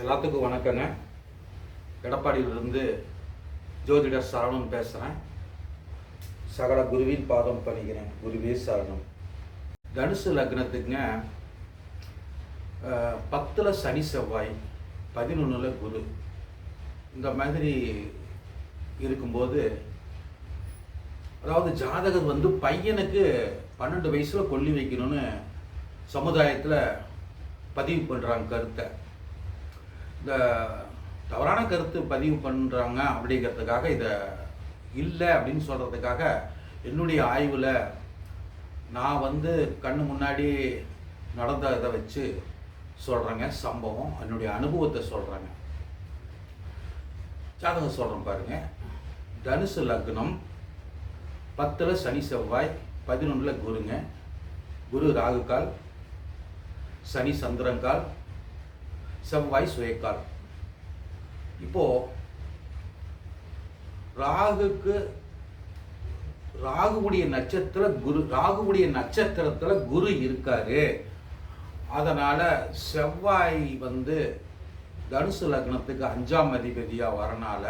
எல்லாத்துக்கும் வணக்கங்க. எடப்பாடியிலிருந்து ஜோதிடர் சரவணன் பேசுகிறேன் சகல குருவின் பாதம் பண்ணிக்கிறேன் குருவே சரணம். தனுசு லக்னத்துக்குங்க பத்தில் சனி செவ்வாய் பதினொன்றில் குரு. இந்த மாதிரி இருக்கும்போது அதாவது ஜாதகர் வந்து பையனுக்கு பன்னெண்டு வயசில் கொல்லி வைக்கணும்னு சமுதாயத்தில் பதிவு பண்ணுறாங்க கருத்தை. இந்த தவறான கருத்து பதிவு பண்ணுறாங்க அப்படிங்கிறதுக்காக இதை இல்லை அப்படின்னு சொல்கிறதுக்காக என்னுடைய ஆய்வில் நான் வந்து கண்ணு முன்னாடி நடந்த இதை வச்சு சொல்கிறேங்க சம்பவம் என்னுடைய அனுபவத்தை சொல்கிறேங்க ஜாதகம் சொல்கிறேன் பாருங்கள் தனுசு லக்னம் பத்தில் சனி செவ்வாய் பதினொன்றில் குருங்க. குரு ராகுகால் சனி சந்திரங்கால் செவ்வாய் சுயக்கால் இப்போ ராகுக்கு ராகுவுடைய நட்சத்திர குரு ராகுவுடைய நட்சத்திரத்தில் குரு இருக்காரு. அதனால் செவ்வாய் வந்து தனுசு லக்னத்துக்கு அஞ்சாம் அதிபதியாக வரனால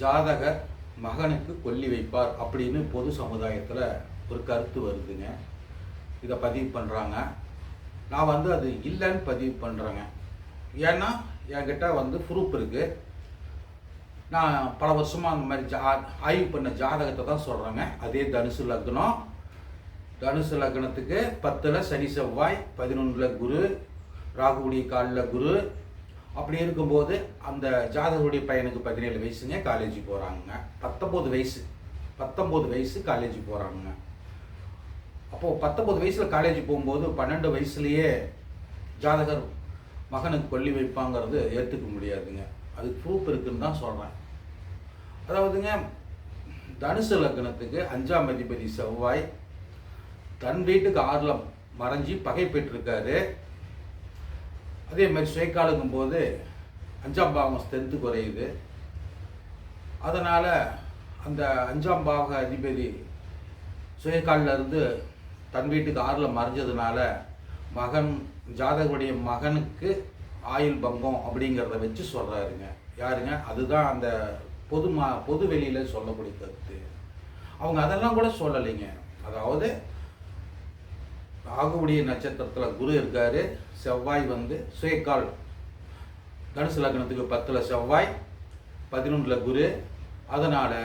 ஜாதகர் மகனுக்கு கொல்லி வைப்பார் அப்படின்னு பொது சமுதாயத்தில் ஒரு கருத்து வருதுங்க. இதை பதிவு பண்ணுறாங்க நான் வந்து அது இல்லைன்னு பதிவு பண்ணுறேங்க ஏன்னா என்கிட்ட வந்து ப்ரூஃப் இருக்குது நான் பல வருஷமாக அந்த மாதிரி ஜா ஆய்வு பண்ண ஜாதகத்தை தான் சொல்கிறேங்க அதே தனுசு லக்னம். தனுசு லக்னத்துக்கு பத்தில் சனி செவ்வாய் பதினொன்றில் குரு ராகுடைய காலில் குரு. அப்படி இருக்கும்போது அந்த ஜாதகருடைய பையனுக்கு பதினேழு வயசுங்க காலேஜ் போகிறாங்க பத்தொம்போது வயசு. பத்தொம்போது வயசு காலேஜ் போகிறாங்க அப்போது பத்தொம்பது வயசில் காலேஜ் போகும்போது பன்னெண்டு வயசுலேயே ஜாதகர் மகனுக்கு கொல்லி வைப்பாங்கிறது ஏற்றுக்க முடியாதுங்க. அது ப்ரூஃப் இருக்குன்னு தான் சொல்கிறேன் அதாவதுங்க தனுசு லக்னத்துக்கு அஞ்சாம் அதிபதி செவ்வாய் தன் வீட்டுக்கு ஆர்லம் மறைஞ்சி பகை பெற்றிருக்காரு. அதே மாதிரி சுயக்காலுக்கும் போது அஞ்சாம் பாவம் ஸ்ட்ரென்த்து குறையுது. அதனால் அந்த அஞ்சாம் பாவக அதிபதி சுயக்காலில் இருந்து தன் வீட்டுக்கு ஆறில் மறைஞ்சதுனால மகன் ஜாதகருடைய மகனுக்கு ஆயுள் பங்கம் அப்படிங்கிறத வச்சு சொல்கிறாருங்க யாருங்க? அதுதான் அந்த பொது மா பொது வெளியில் சொல்லக்கூடிய கருத்து. அவங்க அதெல்லாம் கூட சொல்லலைங்க. அதாவது ராகுவுடைய நட்சத்திரத்தில் குரு இருக்கார் செவ்வாய் வந்து சுயக்கால். தனுசு லக்னத்துக்கு பத்தில் செவ்வாய் பதினொன்றில் குரு. அதனால்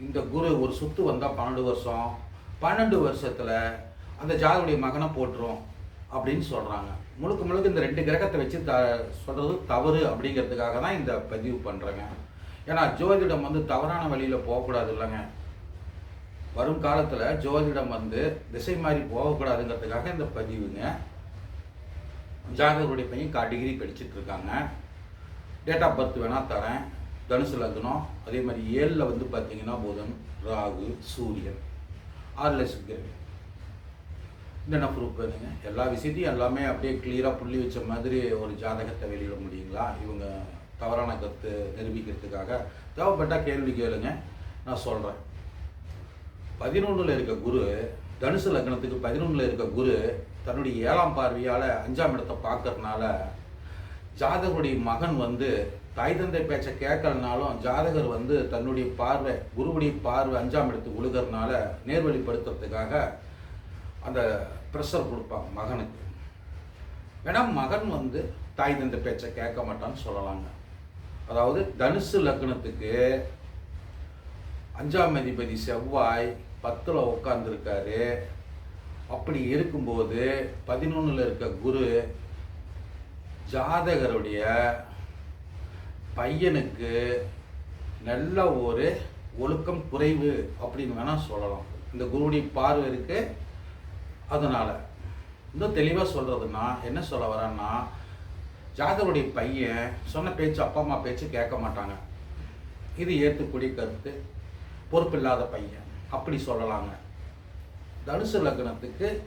இந்த குரு ஒரு சுத்து வந்தால் பன்னெண்டு வருஷம். பன்னெண்டு வருஷத்தில் அந்த ஜாதகுடைய மகனை போட்டுரும் அப்படின்னு சொல்கிறாங்க முழுக்க முழுக்க இந்த ரெண்டு கிரகத்தை வச்சு த சொல்கிறது தவறு அப்படிங்கிறதுக்காக தான் இந்த பதிவு பண்ணுறேங்க ஏன்னா ஜோதிடம் வந்து தவறான வழியில் போகக்கூடாது இல்லைங்க வரும் காலத்தில் ஜோதிடம் வந்து திசை மாறி போகக்கூடாதுங்கிறதுக்காக இந்த பதிவுங்க. ஜாதகருடைய பையன் கா டிகிரி படிச்சுட்டு இருக்காங்க. டேட் ஆஃப் பர்த் வேணால் தரேன். தனுசு லக்னம் அதே மாதிரி ஏழில் வந்து பார்த்தீங்கன்னா புதன் ராகு சூரியன். ஆறில் சுக்கிரன். என்னென்ன ப்ரூஃப் வேணுங்க? எல்லா விஷயத்தையும் எல்லாமே அப்படியே கிளியராக புள்ளி வச்ச மாதிரி ஒரு ஜாதகத்தை வெளியிட முடியுங்களா? இவங்க தவறான கருத்து நிரூபிக்கிறதுக்காக. தேவைப்பட்டால் கேள்வி கேளுங்க. நான் சொல்கிறேன் பதினொன்றில் இருக்க குரு தனுசு லக்னத்துக்கு பதினொன்றில் இருக்க குரு தன்னுடைய ஏழாம் பார்வையால் அஞ்சாம் இடத்தை பார்க்கறதுனால ஜாதகருடைய மகன் வந்து தாய் தந்தை பேச்சை கேட்கலனாலும் ஜாதகர் வந்து தன்னுடைய பார்வை குருவுடைய பார்வை அஞ்சாம் இடத்துக்கு விழுகிறதுனால நேர்வழிப்படுத்துறதுக்காக அந்த ப்ரெஷர் கொடுப்பாங்க மகனுக்கு. ஏன்னா மகன் வந்து தாய் தந்தை பேச்சை கேட்க மாட்டான்னு சொல்லலாங்க. அதாவது தனுசு லக்னத்துக்கு அஞ்சாம் அதிபதி செவ்வாய் பத்தில் உட்காந்துருக்காரு அப்படி இருக்கும்போது பதினொன்றில் இருக்க குரு ஜாதகருடைய பையனுக்கு நல்ல ஒரு ஒழுக்கம் குறைவு அப்படின்னு வேணால் சொல்லலாம். இந்த குருவுடைய பார்வை இருக்குது அதனால் இன்னும் தெளிவாக சொல்கிறதுனா என்ன சொல்ல வரேன்னா ஜாதகருடைய பையன் சொன்ன பேச்சு அப்பா அம்மா பேச்சு கேட்க மாட்டாங்க. இது ஏற்றுக்கூடிய கருத்து பொறுப்பு இல்லாத பையன். அப்படி சொல்லலாங்க. தனுசு லக்னத்துக்கு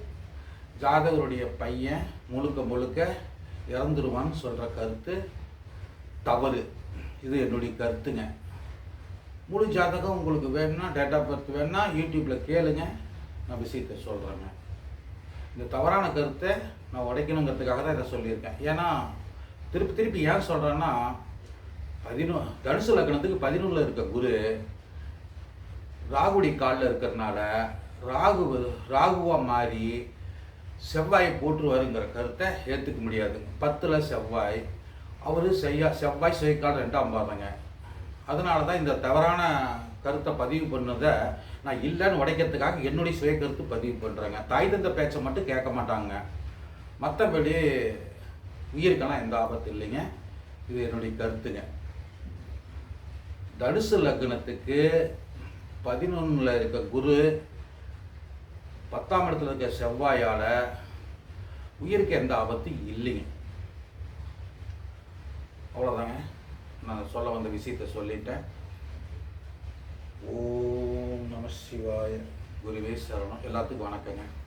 ஜாதகருடைய பையன் முழுக்க முழுக்க இறந்துருவான்னு சொல்கிற கருத்து தவறு. இது என்னுடைய கருத்துங்க. முழு ஜாதகம் உங்களுக்கு வேணும்னா டேட் ஆஃப் பர்த் வேணும்னா யூடியூப்பில் கேளுங்க. நான் விஷயத்தை சொல்கிறேங்க இந்த தவறான கருத்தை நான் உடைக்கணுங்கிறதுக்காக தான் இதை சொல்லியிருக்கேன். ஏன்னா திருப்பி திருப்பி ஏன் சொல்கிறேன்னா பதினொ தனுசு லக்னத்துக்கு பதினொன்றில் இருக்க குரு ராகுடி காலில் இருக்கிறதுனால ராகு ராகுவாக மாறி செவ்வாயை போட்டுருவாருங்கிற கருத்தை ஏற்றுக்க முடியாது. பத்தில் செவ்வாய் அவர் செய்யா செவ்வாய் செய்கால் ரெண்டாம் பாருங்க அதனால தான் இந்த தவறான கருத்தை பதிவு பண்ணதை நான் இல்லைன்னு உடைக்கிறதுக்காக என்னுடைய சுய கருத்து பதிவு பண்ணுறேங்க தாய் தந்த பேச்சை மட்டும் கேட்க மாட்டாங்க. மற்றபடி உயிருக்கெல்லாம் எந்த ஆபத்து இல்லைங்க. இது என்னுடைய கருத்துங்க. தனுசு லக்னத்துக்கு பதினொன்றில் இருக்க குரு பத்தாம் இடத்துல இருக்க செவ்வாயால் உயிருக்கு எந்த ஆபத்து இல்லைங்க. அவ்வளோதாங்க நான் சொல்ல வந்த விஷயத்தை சொல்லிட்டேன். ஓம் நம சிவாய. குருவே சரணம். எல்லாத்துக்கும் வணக்கங்க.